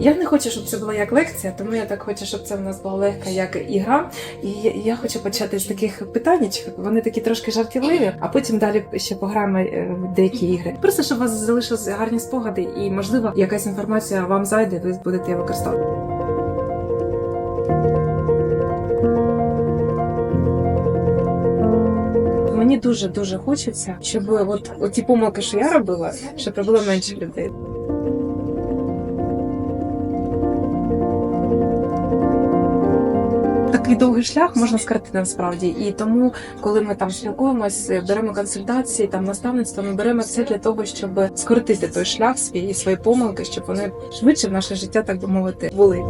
Я не хочу, щоб це була як лекція, тому я так хочу, щоб це в нас була легка як ігра. І я- хочу почати з таких питань. Вони такі трошки жартівливі, а потім далі ще пограємо е, в деякі ігри. Просто щоб у вас залишились гарні спогади, і можливо якась інформація вам зайде, ви будете її використовувати. Мені дуже дуже хочеться, щоб от, от ті помилки, що я робила, щоб робило менше людей. Такий довгий шлях можна скоротити насправді, і тому, коли ми там спілкуємось, беремо консультації, там наставництво, ми беремо все для того, щоб скоротити той шлях свій і свої помилки, щоб вони швидше в наше життя, так би мовити, були.